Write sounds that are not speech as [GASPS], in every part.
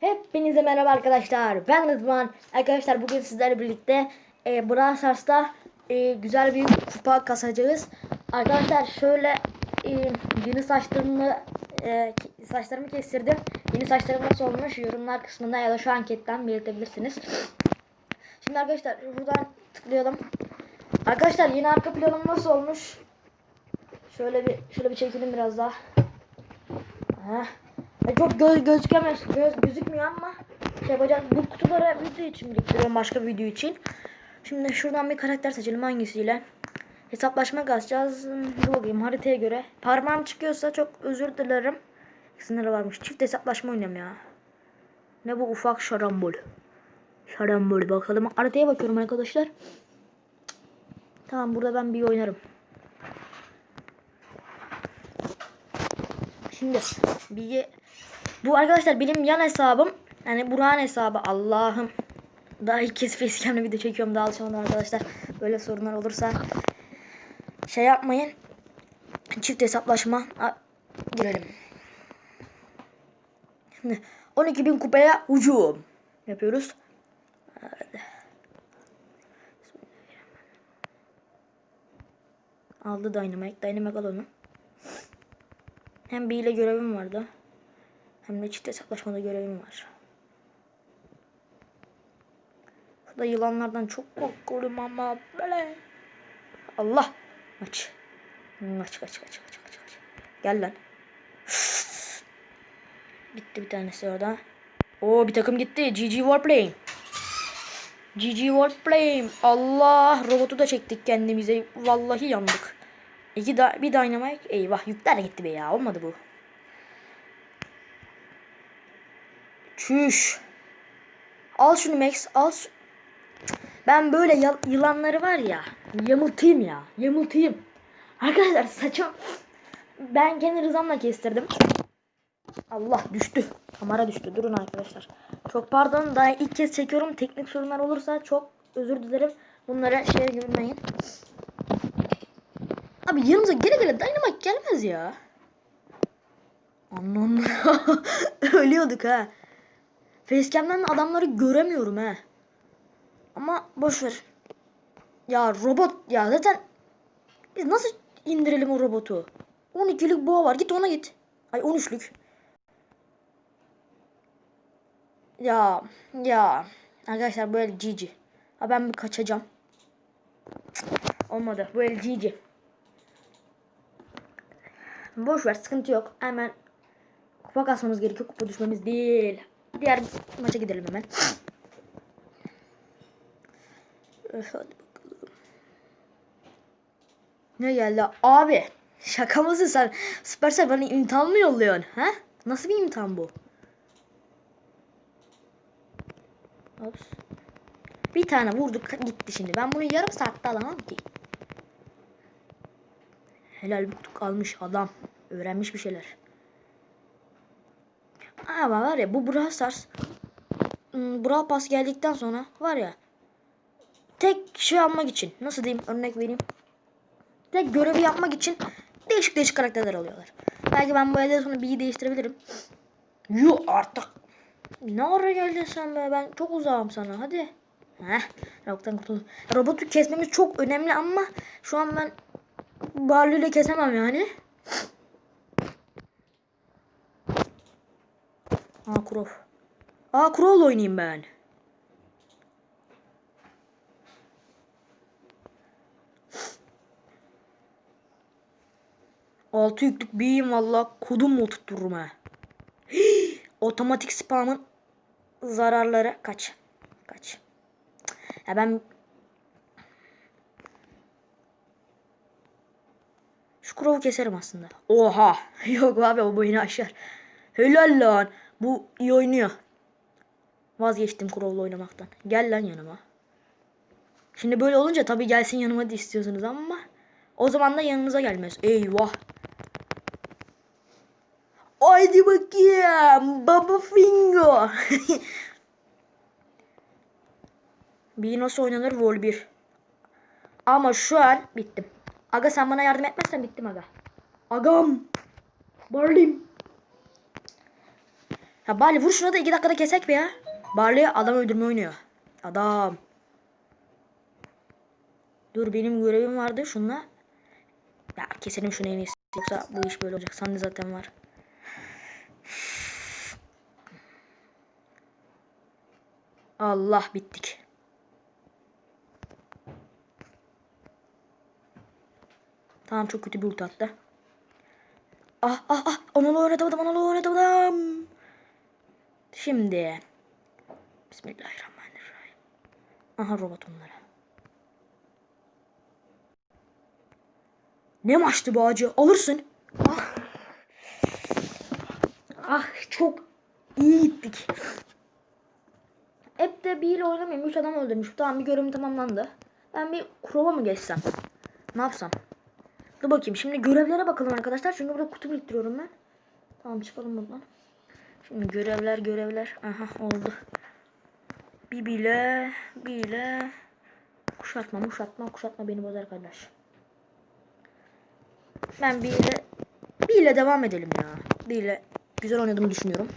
Hepinize merhaba arkadaşlar. Ben Rıdvan. Arkadaşlar bugün sizlerle birlikte e, Brawl Stars'ta e, güzel bir kupa kasacağız. Arkadaşlar şöyle e, yeni saçlarımı e, saçlarımı kestirdim. Yeni saçlarım nasıl olmuş yorumlar kısmında ya da şu anketten belirtebilirsiniz. Şimdi arkadaşlar buradan tıklayalım. Arkadaşlar yeni arka planım nasıl olmuş? Şöyle bir şöyle bir çekelim biraz daha. Heh. Ya Çok göz gözükemez, göz gözükmüyor ama şey yapacağız. Bu kutuları video için biriktiriyorum başka video için. Şimdi şuradan bir karakter seçelim hangisiyle. Hesaplaşma kasacağız. Dur bakayım haritaya göre. Parmağım çıkıyorsa çok özür dilerim. Sınırı varmış. Çift hesaplaşma oynayalım ya. Ne bu ufak şarambol. Şarambol bakalım. Haritaya bakıyorum arkadaşlar. Tamam burada ben bir oynarım. Şimdi bir bu arkadaşlar benim yan hesabım. Yani Burak'ın hesabı. Allah'ım. Daha ilk kez facecam'le video çekiyorum. Daha alışamadım arkadaşlar. Böyle sorunlar olursa şey yapmayın. Çift hesaplaşma a, girelim. Şimdi 12.000 kupaya hücum yapıyoruz. Aldı Dynamite. Dynamite al onu. Hem bir ile görevim vardı. Hem de çift hesaplaşmada görevim var. Şurada yılanlardan çok korkuyorum ama böyle. Allah. Kaç. Kaç kaç kaç kaç kaç kaç. Gel lan. Gitti bir tanesi orada. Oo bir takım gitti. GG Warplane. GG Warplane. Allah robotu da çektik kendimize. Vallahi yandık. İki da bir dynamite. Eyvah yükler gitti be ya. Olmadı bu. Çüş. Al şunu Max. Al şu... Ben böyle yılanları var ya. Yamultayım ya. Yamultayım. Arkadaşlar saçım. Ben kendi rızamla kestirdim. Allah düştü. Kamera düştü. Durun arkadaşlar. Çok pardon. Daha ilk kez çekiyorum. Teknik sorunlar olursa çok özür dilerim. Bunlara şeye gülmeyin. Abi yanımıza gele gele Dynamite gelmez ya. Aman [LAUGHS] ölüyorduk ha. Facecam'den adamları göremiyorum ha. Ama boş ver. Ya robot ya zaten biz nasıl indirelim o robotu? 12'lik boğa var. Git ona git. Ay 13'lük. Ya ya arkadaşlar bu el GG. Ha ben bir kaçacağım. Cık, Olmadı. Bu el GG. Boş ver sıkıntı yok. Hemen kupa kasmamız gerekiyor. Kupa düşmemiz değil. Diğer maça gidelim hemen. Hadi bakalım. Ne geldi? Abi şaka mısın sen? Süpersel bana imtihan mı yolluyorsun? Ha? Nasıl bir imtihan bu? Ops. Bir tane vurduk gitti şimdi. Ben bunu yarım saatte alamam ki. Helal bulduk almış adam. Öğrenmiş bir şeyler. Ama var ya bu Brawl Stars ım, Brawl Pass geldikten sonra var ya tek şey yapmak için nasıl diyeyim örnek vereyim. Tek görevi yapmak için değişik değişik karakterler alıyorlar. Belki ben bu elden sonra bir değiştirebilirim. Yuh artık. Ne ara geldin sen be? Ben çok uzağım sana. Hadi. Heh. Robottan kurtuldum. Robotu kesmemiz çok önemli ama şu an ben Barley'le kesemem yani. Aa Crow. Aa Crow'la oynayayım ben. Altı yüklük biriyim valla. Kodum mu oturttururum ha. [GASPS] Otomatik spamın zararları kaç. Kaç. Ya ben Şu Crow'u keserim aslında. Oha. [LAUGHS] Yok abi o boyunu aşar. Helal lan. Bu iyi oynuyor. Vazgeçtim Crow'la oynamaktan. Gel lan yanıma. Şimdi böyle olunca tabii gelsin yanıma da istiyorsunuz ama o zaman da yanınıza gelmez. Eyvah. Haydi bakayım. Baba Fingo. [LAUGHS] bir nasıl oynanır Vol 1. Ama şu an bittim. Aga sen bana yardım etmezsen bittim aga. Agam. Barlim. Ya Barley vur şuna da iki dakikada kesek be ya. Barley adam öldürme oynuyor. Adam. Dur benim görevim vardı şunla. Ya keselim şunu en iyisi. Yoksa bu iş böyle olacak. Sende zaten var. Allah bittik. Tamam çok kötü bir ulti attı. Ah ah ah Anadolu oynatamadım Anadolu oynatamadım. Şimdi. Bismillahirrahmanirrahim. Aha robot onlara. Ne maçtı bu acı? Alırsın. Ah. Ah çok iyi gittik. Hep de bir ile oynamayayım. 3 adam öldürmüş. Tamam bir görevim tamamlandı. Ben bir krova mı geçsem? Ne yapsam? Dur bakayım. Şimdi görevlere bakalım arkadaşlar. Çünkü burada kutu biriktiriyorum ben. Tamam çıkalım buradan. Şimdi görevler görevler. Aha oldu. Bir bile bile kuşatma kuşatma kuşatma beni bozar kardeş. Ben bir ile bir ile devam edelim ya. Bir ile güzel oynadığımı düşünüyorum.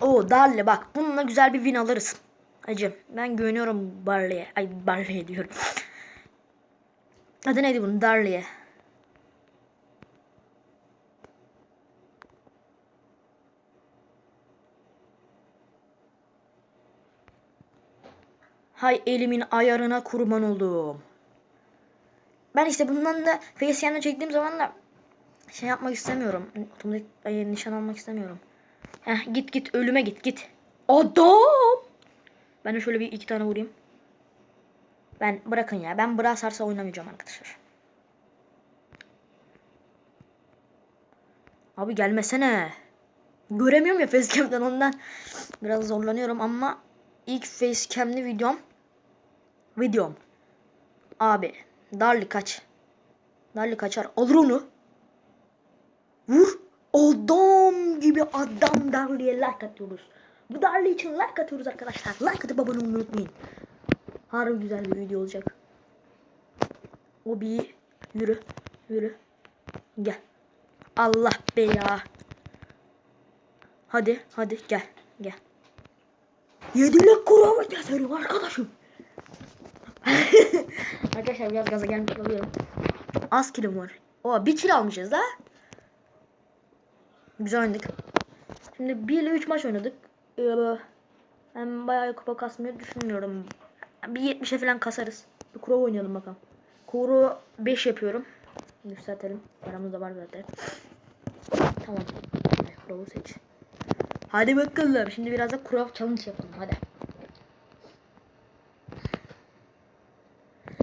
Oo Darle bak bununla güzel bir win alırız. Hacım ben güveniyorum Barley'e. Ay Barley'e diyorum. Adı neydi bunun? Darley'e. Hay elimin ayarına kurban oldum. Ben işte bundan da FaceCam'da çektiğim zaman da şey yapmak istemiyorum. Otomatik ay, nişan almak istemiyorum. Heh, git git ölüme git git. Adam. Ben de şöyle bir iki tane vurayım. Ben bırakın ya. Ben Brawl Stars'a oynamayacağım arkadaşlar. Abi gelmesene. Göremiyorum ya facecam'den ondan. Biraz zorlanıyorum ama ilk facecam'li videom. Videom. Abi. Darli kaç. Darli kaçar. Alır onu. Vur. Adam gibi adam Darli'ye like atıyoruz. Bu Darli için like atıyoruz arkadaşlar. Like atıp abone olmayı unutmayın. Harbi güzel bir video olacak. O yürü. Yürü. Gel. Allah be ya. Hadi hadi gel. Gel. Yedilik kurava keserim arkadaşım. [LAUGHS] Arkadaşlar biraz gaza gelmiş oluyorum. Az kilim var. O bir kilo almışız da. Güzel oynadık. Şimdi 1 ile 3 maç oynadık. Ee, ben bayağı kupa kasmayı düşünmüyorum. Bir 70'e falan kasarız. Bir kuro oynayalım bakalım. Kuro 5 yapıyorum. Yükseltelim. Paramız var zaten. Tamam. Kuro'yu seç. Hadi bakalım. Şimdi biraz da kuro challenge yapalım. Hadi.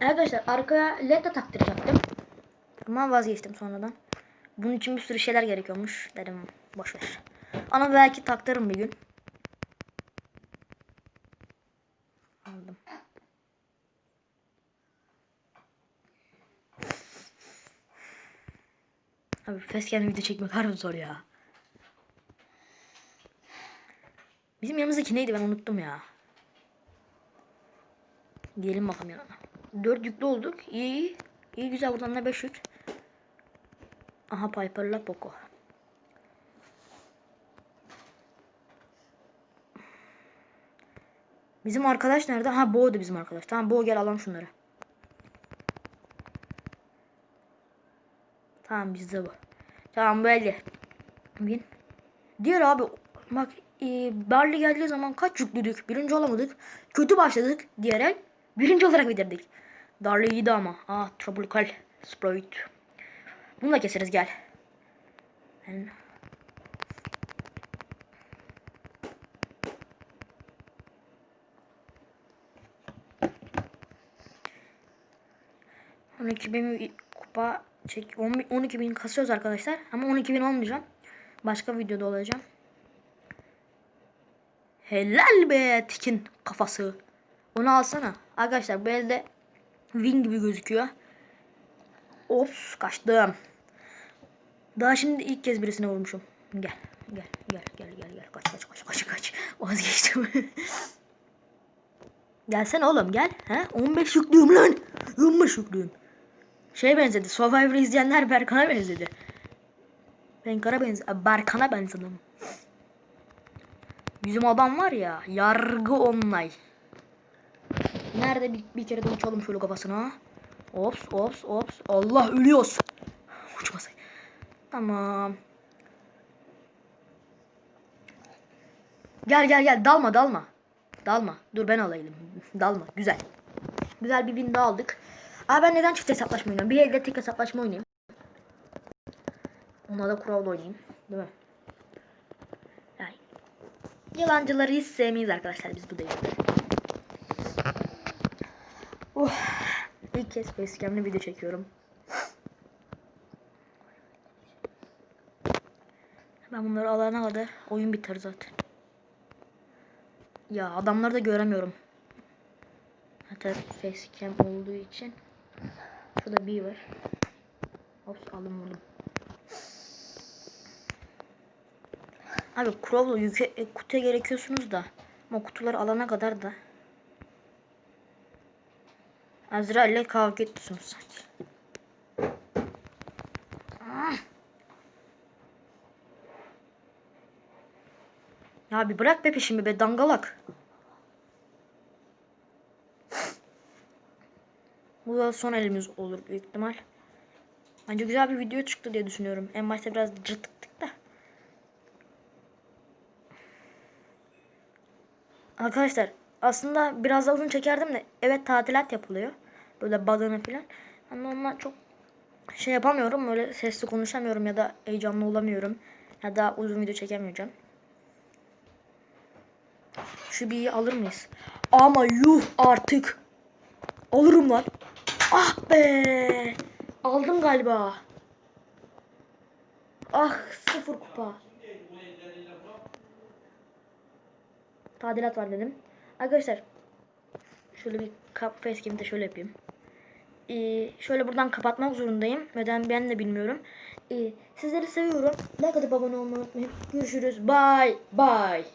Arkadaşlar arkaya led de taktıracaktım. Ama vazgeçtim sonradan. Bunun için bir sürü şeyler gerekiyormuş. Dedim boş ver. Ama belki taktırım bir gün. Aldım. Abi facecam video çekmek harbi zor ya. Bizim yanımızdaki neydi ben unuttum ya. Gelin bakalım yanına. 4 yüklü olduk. İyi iyi. İyi güzel buradan da 5 yük. Aha Piper'la Poco. Bizim arkadaş nerede? Ha Bo'du bizim arkadaş. Tamam Bo gel alalım şunları. Tamam bizde bu. Tamam böyle. Bin. Diğer abi bak e, Barley geldiği zaman kaç yüklüdük? Birinci olamadık. Kötü başladık diğer el. Birinci olarak bitirdik. Darley iyiydi ama. Ah Tropical Sprite. Bunu da keseriz gel. Ben... On iki bin kupa çek 12 bin kasıyoruz arkadaşlar ama 12 bin olmayacağım. Başka videoda olacağım. Helal be tikin kafası. Onu alsana. Arkadaşlar bu elde win gibi gözüküyor. Ops kaçtım. Daha şimdi ilk kez birisine vurmuşum. Gel. Gel gel gel gel gel. Kaç kaç kaç kaç kaç. [LAUGHS] Vazgeçtim. [LAUGHS] Gelsene oğlum gel. He? 15 yüklüyüm lan. 15 yüklüyüm. Şeye benzedi. Survivor'ı izleyenler Berkan'a benzedi. Berkan'a benzedi. Berkan'a benzedim. Bizim adam var ya. Yargı online. Nerede bir, bir kere de uçalım şöyle kafasına. Ops ops ops. Allah ölüyoruz. Uçmasın. Tamam. Gel gel gel dalma dalma. Dalma. Dur ben alayım. [LAUGHS] Dalma. Güzel. Güzel bir win daha aldık. Aa ben neden çift hesaplaşma oynuyorum? Bir elde tek hesaplaşma oynayayım. Ona da kuralda oynayayım. Değil mi? Yani. Yalancıları hiç sevmeyiz arkadaşlar biz bu devirde. Uh, ilk kez facecam'le video çekiyorum. Ben bunları alana kadar oyun biter zaten. Ya adamları da göremiyorum. Hatta facecam olduğu için. Şurada bir var. Ops aldım vurdum. Abi Crow'la yüke, e, kutuya gerekiyorsunuz da. Ama kutuları alana kadar da. Azra ile kavga ediyorsunuz sanki. Ya bir bırak be peşimi be dangalak. Bu da son elimiz olur büyük ihtimal. Bence güzel bir video çıktı diye düşünüyorum. En başta biraz cırtıktık da. Arkadaşlar aslında biraz daha uzun çekerdim de evet tatilat yapılıyor. Böyle badana falan. Ben onunla çok şey yapamıyorum. Öyle sesli konuşamıyorum ya da heyecanlı olamıyorum. Ya da uzun video çekemeyeceğim. Şu alır mıyız? Ama yuh artık. Alırım lan. Ah be. Aldım galiba. Ah sıfır kupa. Tadilat var dedim. Arkadaşlar. Şöyle bir kap facecam'i de şöyle yapayım. Ee, şöyle buradan kapatmak zorundayım. Neden ben de bilmiyorum. Ee, sizleri seviyorum. Like atıp abone olmayı unutmayın. Görüşürüz. Bye. Bye.